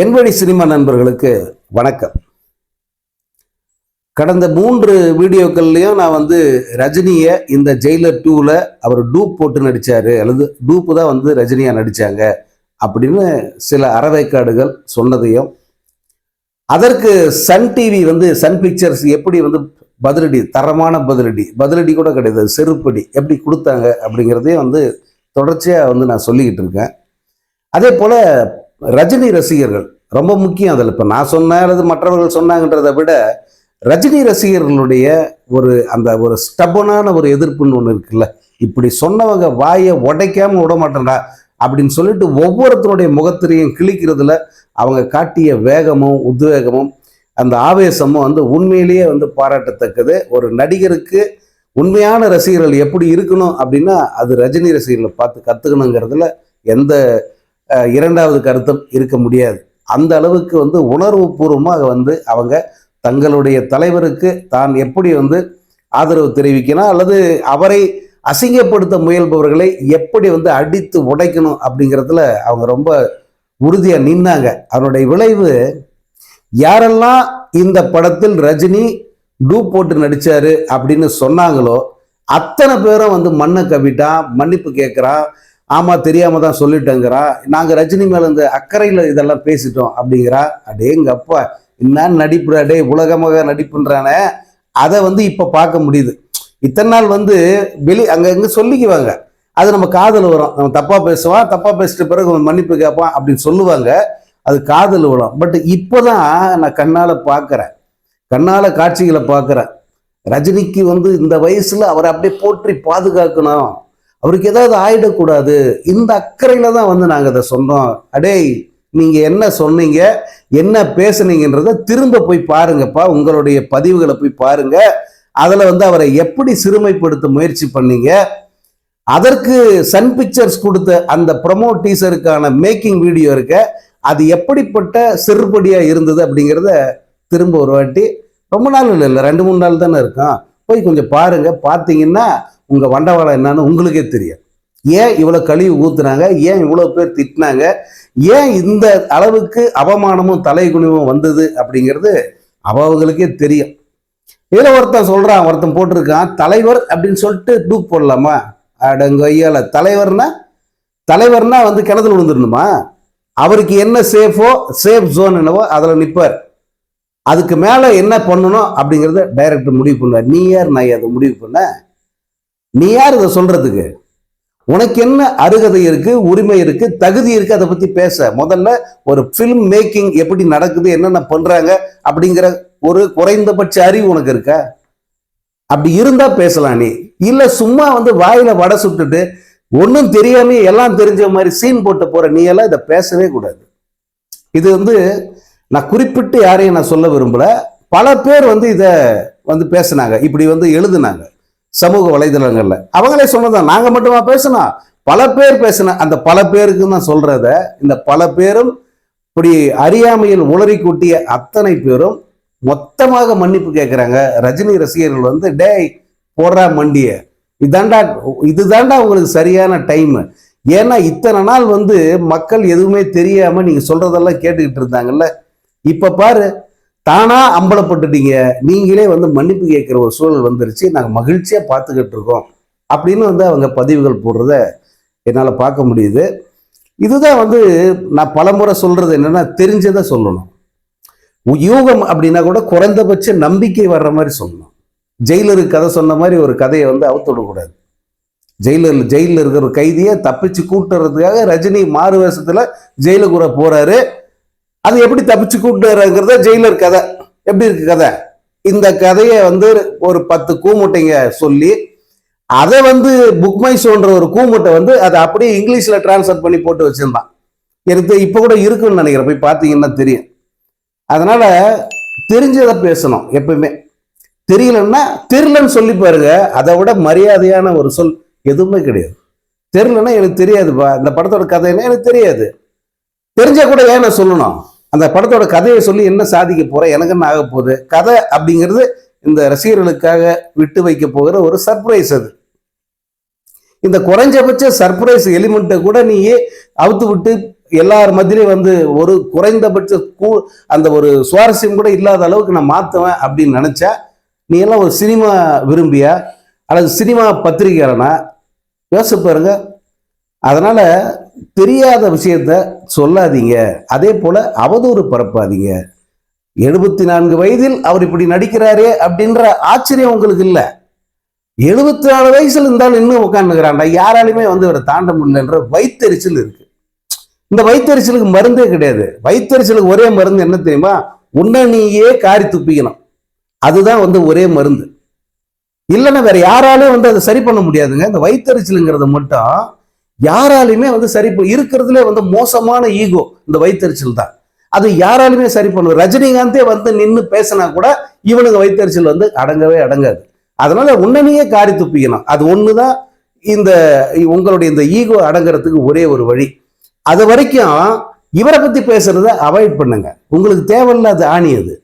என்வழி cinema நண்பர்களுக்கு வணக்கம். கடந்த மூன்று வீடியோக்கள்லையும் நான் வந்து ரஜினியை இந்த ஜெயிலர் டூவில் அவர் டூப் போட்டு நடித்தார் அல்லது டூப்பு தான் வந்து ரஜினியாக நடித்தாங்க அப்படின்னு சில அறவைக்காடுகள் சொன்னதையும் அதற்கு சன் டிவி வந்து சன் பிக்சர்ஸ் எப்படி வந்து பதிலடி தரமான பதிலடி பதிலடி கூட கிடையாது செருப்படி எப்படி கொடுத்தாங்க அப்படிங்கிறதையும் வந்து தொடர்ச்சியாக வந்து நான் சொல்லிக்கிட்டு இருக்கேன். அதே போல் ரஜினி ரசிகர்கள் ரொம்ப முக்கியம் அதில். இப்போ நான் சொன்னேன் அல்லது மற்றவர்கள் சொன்னாங்கன்றதை விட ரஜினி ரசிகர்களுடைய ஒரு அந்த ஒரு ஸ்டபனான ஒரு எதிர்ப்புன்னு ஒன்று இருக்குல்ல. இப்படி சொன்னவங்க வாயை உடைக்காம விட மாட்டேன்டா அப்படின்னு சொல்லிட்டு ஒவ்வொருத்தருடைய முகத்திலையும் கிழிக்கிறதுல அவங்க காட்டிய வேகமும் உத்வேகமும் அந்த ஆவேசமும் வந்து உண்மையிலேயே வந்து பாராட்டத்தக்கது. ஒரு நடிகருக்கு உண்மையான ரசிகர்கள் எப்படி இருக்கணும் அப்படின்னா அது ரஜினி ரசிகர்களை பார்த்து கற்றுக்கணுங்கிறதுல எந்த இரண்டாவது கருத்தும் இருக்க முடியாது. அந்த அளவுக்கு வந்து உணர்வு பூர்வமாக வந்து அவங்க தங்களுடைய தலைவருக்கு தான் எப்படி வந்து ஆதரவு தெரிவிக்கணும் அல்லது அவரை அசிங்கப்படுத்த முயல்பவர்களை எப்படி வந்து அடித்து உடைக்கணும் அப்படிங்கிறதுல அவங்க ரொம்ப உறுதியாக நின்னாங்க. அவருடைய விளைவு யாரெல்லாம் இந்த படத்தில் ரஜினி டூப் போட்டு நடித்தாரு அப்படின்னு சொன்னாங்களோ அத்தனை பேரும் வந்து மண்ணை கவிட்டான் மன்னிப்பு கேட்குறான் ஆமாம் தெரியாம தான் சொல்லிட்டேங்கிறா. நாங்கள் ரஜினி மேல இந்த அக்கறையில் இதெல்லாம் பேசிட்டோம் அப்படிங்கிறா. அடேங்க அப்பா என்ன நடிப்புடா டே உலகமாக நடிப்புன்றானே. அதை வந்து இப்போ பார்க்க முடியுது. இத்தனை நாள் வந்து வெளி அங்கே இங்க சொல்லிக்குவாங்க. அது நம்ம காதல் வரும். நம்ம தப்பாக பேசுவான் தப்பாக பேசிட்ட பிறகு மன்னிப்பு கேட்பான் அப்படின்னு சொல்லுவாங்க. அது காதல் விழும் பட் இப்போ தான் நான் கண்ணால் பார்க்குறேன். கண்ணால் காட்சிகளை பார்க்குறேன். ரஜினிக்கு வந்து இந்த வயசில் அவரை அப்படியே போற்றி பாதுகாக்கணும். அவருக்கு ஏதாவது ஆயிடக்கூடாது. இந்த அக்கறையில தான் வந்து நாங்கள் அதை சொன்னோம். அடேய் நீங்கள் என்ன சொன்னீங்க? என்ன பேசுனீங்கன்றத திரும்ப போய் பாருங்கப்பா. உங்களுடைய பதிவுகளை போய் பாருங்க. அதில் வந்து அவரை எப்படி சிறுமைப்படுத்த முயற்சி பண்ணீங்க? அதற்கு சன் பிக்சர்ஸ் கொடுத்த அந்த ப்ரொமோ டீசருக்கான மேக்கிங் வீடியோ இருக்க. அது எப்படிப்பட்ட சிறுபடியாக இருந்தது அப்படிங்கிறத திரும்ப ஒரு வாட்டி. ரொம்ப நாள் இல்லை இல்லை ரெண்டு மூணு நாள் தானே இருக்கும் போய் கொஞ்சம் பாருங்க. பார்த்தீங்கன்னா உங்கள் வண்டவாளம் என்னன்னு உங்களுக்கே தெரியும். ஏன் இவ்வளோ கழிவு ஊத்துனாங்க? ஏன் இவ்வளோ பேர் திட்டினாங்க? ஏன் இந்த அளவுக்கு அவமானமும் தலைகுனிவும் வந்தது அப்படிங்கிறது அவங்களுக்கே தெரியும். இதில் ஒருத்தன் சொல்கிறான் ஒருத்தன் போட்டிருக்கான் தலைவர் அப்படின்னு சொல்லிட்டு டூப் போடலாமா? அடங்க ஐயால தலைவர்னா தலைவர்னா வந்து கிணத்துல விழுந்துடணுமா? அவருக்கு என்ன சேஃபோ சேஃப் ஜோன் என்னவோ அதில் நிற்பார் அதுக்கு மேலே என்ன பண்ணணும் அப்படிங்கிறத டைரக்டர் முடிவு பண்ணுவார். நீ யார் நான் அதை முடிவு பண்ண? நீ யார் இதை சொல்றதுக்கு? உனக்கு என்ன அருகதை இருக்கு உரிமை இருக்கு தகுதி இருக்கு அதை பத்தி பேச. முதல்ல ஒரு ஃபிலிம் மேக்கிங் எப்படி நடக்குது என்னென்ன பண்றாங்க அப்படிங்கிற ஒரு குறைந்தபட்ச அறிவு உனக்கு இருக்கா? அப்படி இருந்தா பேசலாம் நீ. இல்ல சும்மா வந்து வாயில வடை சுட்டுட்டு ஒன்றும் தெரியாம எல்லாம் தெரிஞ்ச மாதிரி சீன் போட்டு போற நீ எல்லாம் இதை பேசவே கூடாது. இது வந்து நான் குறிப்பிட்டு யாரையும் நான் சொல்ல விரும்பல. பல பேர் வந்து இதை வந்து பேசினாங்க இப்படி வந்து எழுதுனாங்க. சமூக வலைதளங்களில். அவங்களே சொன்னதான் நாங்கள் மட்டுமா பேசணும் பல பேர் பேசின அந்த பல பேருக்கு நான் சொல்கிறத இந்த பல பேரும் இப்படி அறியாமையில் உளறி கூட்டிய அத்தனை பேரும் மொத்தமாக மன்னிப்பு கேட்குறாங்க ரஜினி ரசிகர்கள் வந்து டேய் போடுறா மண்டிய. இதாண்டா இதுதாண்டா உங்களுக்கு சரியான டைம். ஏன்னா இத்தனை நாள் வந்து மக்கள் எதுவுமே தெரியாமல் நீங்கள் சொல்கிறதெல்லாம் கேட்டுக்கிட்டு இருந்தாங்கல்ல. இப்போ பாரு தானா அம்பலப்பட்டுட்டீங்க. நீங்களே வந்து மன்னிப்பு கேட்குற ஒரு சூழல் வந்துருச்சு. நாங்கள் மகிழ்ச்சியாக பார்த்துக்கிட்டு இருக்கோம். அப்படின்னு வந்து அவங்க பதிவுகள் போடுறத என்னால் பார்க்க முடியுது. இதுதான் வந்து நான் பலமுறை சொல்கிறது என்னன்னா தெரிஞ்சதை சொல்லணும். யூகம் அப்படின்னா கூட குறைந்தபட்ச நம்பிக்கை வர்ற மாதிரி சொல்லணும். ஜெயிலருக்கு கதை சொன்ன மாதிரி ஒரு கதையை வந்து அவுத்து விடக்கூடாது ஜெயிலர் ஜெயிலில் இருக்கிற ஒரு கைதியை தப்பிச்சு கூட்டுறதுக்காக ரஜினி மாறு வருஷத்தில் ஜெயிலுக்குற போகிறாரு அது எப்படி தப்பிச்சு கூட்டுறங்கிறத ஜெயிலர் கதை. எப்படி இருக்கு கதை? இந்த கதையை வந்து ஒரு பத்து கூமுட்டைங்க சொல்லி அதை வந்து புக்மை ஷோன்ற ஒரு கூமுட்டை வந்து அதை அப்படியே இங்கிலீஷில் டிரான்ஸ்ஃபர் பண்ணி போட்டு வச்சிருந்தான். எனக்கு இப்போ கூட இருக்குன்னு நினைக்கிறேன். போய் பார்த்தீங்கன்னா தெரியும். அதனால தெரிஞ்சதை பேசணும் எப்பவுமே தெரியலன்னா தெரியலன்னு சொல்லி பாருங்க. அதை விட மரியாதையான ஒரு சொல் எதுவுமே கிடையாது. தெரியலன்னா எனக்கு தெரியாதுப்பா. இந்த படத்தோட கதைன்னா எனக்கு தெரியாது. தெரிஞ்சா கூட ஏன் நான் சொல்லணும்? அந்த படத்தோட கதையை சொல்லி என்ன சாதிக்க போகிறேன் எனக்கு என்ன ஆக போகுது? கதை அப்படிங்கிறது இந்த ரசிகர்களுக்காக விட்டு வைக்க போகிற ஒரு சர்ப்ரைஸ் அது. இந்த குறைஞ்சபட்ச சர்ப்ரைஸ் எலிமெண்ட்டை கூட நீ அவுத்து விட்டு எல்லார் மத்தியிலையும் வந்து ஒரு குறைந்தபட்ச கூ அந்த ஒரு சுவாரஸ்யம் கூட இல்லாத அளவுக்கு நான் மாற்றுவேன் அப்படின்னு நினச்சா நீ எல்லாம் ஒரு சினிமா விரும்பியா? அல்லது சினிமா பத்திரிகையாளனா? யோசிச்சு பாருங்க. அதனால் தெரியாத விஷயத்த சொல்லாதீங்க. அதே போல அவதூறு பரப்பாதீங்க. எழுபத்தி நான்கு வயதில் அவர் இப்படி நடிக்கிறாரே அப்படின்ற ஆச்சரியம் உங்களுக்கு இல்லை. எழுபத்தி நாலு வயசுல இருந்தாலும் இன்னும் உட்காந்துக்கிறாண்டா யாராலையுமே வந்து இவரை தாண்ட முடியலன்ற வயிற்றெரிச்சல் இருக்கு. இந்த வயிற்றெரிச்சலுக்கு மருந்தே கிடையாது. வயிற்றெரிச்சலுக்கு ஒரே மருந்து என்ன தெரியுமா? உன்னை நீயே காரி துப்பிக்கணும். அதுதான் வந்து ஒரே மருந்து. இல்லைன்னா வேற யாராலையும் வந்து அதை சரி பண்ண முடியாதுங்க. இந்த வயிற்றெரிச்சலுங்கிறது மட்டும் யாராலையுமே வந்து சரி இருக்கிறதுல இருக்கிறதுலே வந்து மோசமான ஈகோ இந்த வைத்தறிச்சல் தான். அது யாராலுமே சரி பண்ணுவோம் ரஜினிகாந்தே வந்து நின்று பேசினா கூட இவனுங்க வைத்தறிச்சல் வந்து அடங்கவே அடங்காது. அதனால உன்னனையே காரி துப்பிக்கணும். அது ஒன்று தான் இந்த உங்களுடைய இந்த ஈகோ அடங்குறதுக்கு ஒரே ஒரு வழி. அது வரைக்கும் இவரை பத்தி பேசுறத அவாய்ட் பண்ணுங்க. உங்களுக்கு தேவையில்லாத ஆணி அது.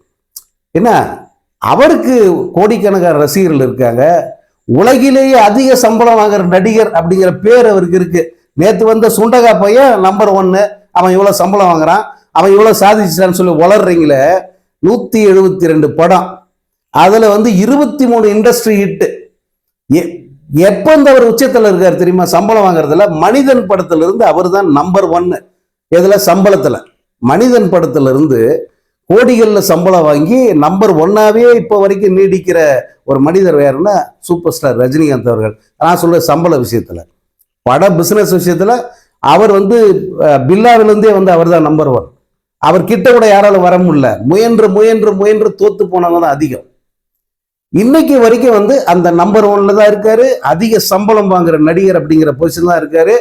என்ன? அவருக்கு கோடிக்கணக்கான ரசிகர்கள் இருக்காங்க. உலகிலேயே அதிக சம்பளம் வாங்குற நடிகர் அப்படிங்கிற பேர் அவருக்கு இருக்கு. நேத்து வந்த சுண்டகா பையன் நம்பர் ஒன்னு அவன் இவ்வளவு சம்பளம் வாங்குறான். அவன் இவ்வளவு சாதிச்சிட்டான்னு சொல்லி வளர்றீங்களே நூத்தி எழுபத்தி ரெண்டு படம். அதுல வந்து இருபத்தி மூணு இண்டஸ்ட்ரி ஹிட்டு எப்போ இந்த அவர் உச்சத்தில் இருக்காரு தெரியுமா? சம்பளம் வாங்குறதுல மனிதன் படத்துல இருந்து அவர் தான் நம்பர் ஒன்னு எதுல? சம்பளத்துல. மனிதன் படத்துல இருந்து கோடிகளில் சம்பளம் வாங்கி நம்பர் ஒன்னாவே இப்போ வரைக்கும் நீடிக்கிற ஒரு மனிதர் வேறுனா சூப்பர் ஸ்டார் ரஜினிகாந்த் அவர்கள். நான் சொல்ற சம்பள விஷயத்தில். பட பிஸ்னஸ் விஷயத்தில் அவர் வந்து பில்லாவிலேருந்தே வந்து அவர் தான் நம்பர் ஒன் அவர் கிட்ட கூட யாராலும் வர முடியல. முயன்று முயன்று முயன்று தோத்து போனவங்க தான் அதிகம். இன்னைக்கு வரைக்கும் வந்து அந்த நம்பர் ஒன்ல தான் இருக்காரு. அதிக சம்பளம் வாங்குற நடிகர் அப்படிங்கிற பொசிஷன் தான் இருக்காரு.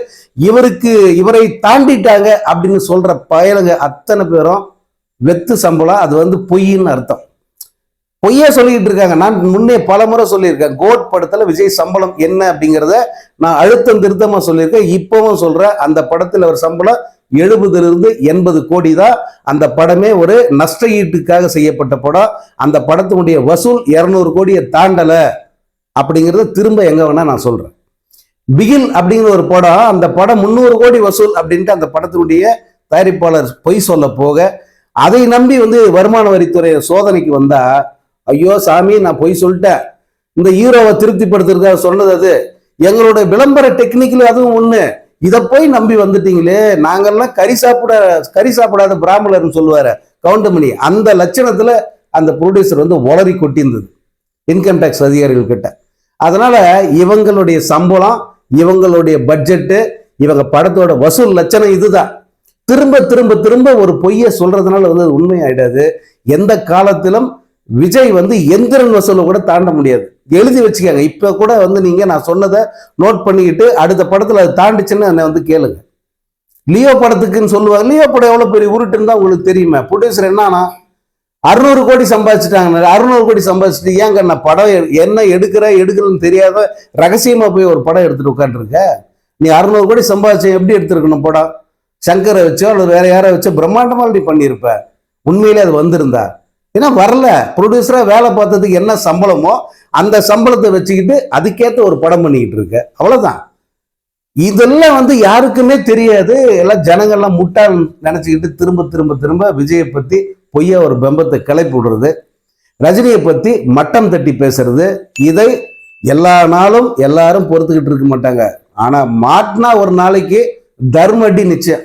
இவருக்கு இவரை தாண்டிட்டாங்க அப்படின்னு சொல்ற பயலுங்க அத்தனை பேரும். வெத்து சம்பளம் அது வந்து பொய்ன்னு அர்த்தம். பொய்யே சொல்லிக்கிட்டு இருக்காங்க. நான் முன்னே பல முறை சொல்லியிருக்கேன். கோட் படத்துல விஜய் சம்பளம் என்ன அப்படிங்கிறத நான் அழுத்தம் திருத்தமா சொல்லியிருக்கேன். இப்பவும் சொல்றேன். அந்த படத்தில் ஒரு சம்பளம் எழுபதுல இருந்து எண்பது கோடி தான். அந்த படமே ஒரு நஷ்ட ஈட்டுக்காக செய்யப்பட்ட படம். அந்த படத்தினுடைய வசூல் இருநூறு கோடியை தாண்டல அப்படிங்கிறத திரும்ப எங்க வேணா நான் சொல்றேன். பிகில் அப்படிங்கிற ஒரு படம் அந்த படம் முந்நூறு கோடி வசூல் அப்படின்ட்டு அந்த படத்தினுடைய தயாரிப்பாளர் பொய் சொல்ல போக அதை நம்பி வந்து வருமான வரித்துறை சோதனைக்கு வந்தா ஐயோ சாமி நான் பொய் சொல்லிட்டேன். இந்த ஹீரோவை திருப்திப்படுத்துறதுக்காக சொன்னது அது. எங்களோட விளம்பர டெக்னிக்கில் அதுவும் ஒண்ணு. இதை போய் நம்பி வந்துட்டீங்களே. நாங்கெல்லாம் கறி சாப்பிட கறி சாப்பிடாத பிராமணர்னு சொல்லுவாரு கவுண்டமணி. அந்த லட்சணத்துல அந்த ப்ரொடியூசர் வந்து உளறி கொட்டியிருந்தது. இன்கம் டேக்ஸ் அதிகாரிகள் கிட்ட. அதனால இவங்களுடைய சம்பளம் இவங்களுடைய பட்ஜெட்டு இவங்க படத்தோட வசூல் லட்சணம் இதுதான். திரும்ப திரும்ப திரும்ப ஒரு பொய்யை சொல்றதுனால வந்து அது உண்மையாயிடாது. எந்த காலத்திலும் விஜய் வந்து எந்திரன் வசூலை கூட தாண்ட முடியாது. எழுதி வச்சுக்கோங்க. இப்போ கூட வந்து நீங்கள் நான் சொன்னதை நோட் பண்ணிக்கிட்டு அடுத்த படத்தில் அது தாண்டிச்சுன்னு என்னை வந்து கேளுங்க. லியோ படத்துக்குன்னு சொல்லுவாங்க. லியோ படம் எவ்வளோ பெரிய உருட்டுன்னு தான் உங்களுக்கு தெரியுமே. ப்ரொடியூசர் என்னன்னா அறுநூறு கோடி சம்பாதிச்சிட்டாங்க. அறுநூறு கோடி சம்பாதிச்சிட்டு ஏங்க நான் படம் என்ன எடுக்கிற எடுக்கிறேன்னு தெரியாத ரகசியமாக போய் ஒரு படம் எடுத்துகிட்டு உட்காந்துருக்க நீ அறுநூறு கோடி சம்பாதிச்ச எப்படி எடுத்திருக்கணும் படம்? சங்கரை வச்சோ அல்லது வேற யாரை வச்சோ பிரம்மாண்டமாக நீ பண்ணியிருப்ப. உண்மையிலே அது வந்திருந்தா. ஏன்னா வரல. ப்ரொடியூசராக வேலை பார்த்ததுக்கு என்ன சம்பளமோ அந்த சம்பளத்தை வச்சுக்கிட்டு அதுக்கேற்ற ஒரு படம் பண்ணிக்கிட்டு இருக்க அவ்வளோதான் இதெல்லாம் வந்து யாருக்குமே தெரியாது. எல்லாம் ஜனங்கள்லாம் முட்டாள் நினச்சிக்கிட்டு திரும்ப திரும்ப திரும்ப விஜயை பற்றி பொய்யா ஒரு பெம்பத்தை கிளப்பி விடுறது. ரஜினியை பற்றி மட்டம் தட்டி பேசுறது. இதை எல்லா நாளும் எல்லாரும் பொறுத்துக்கிட்டு இருக்க மாட்டாங்க. ஆனால் மாட்டினா ஒரு நாளைக்கு தர்ம அடி நிச்சயம்.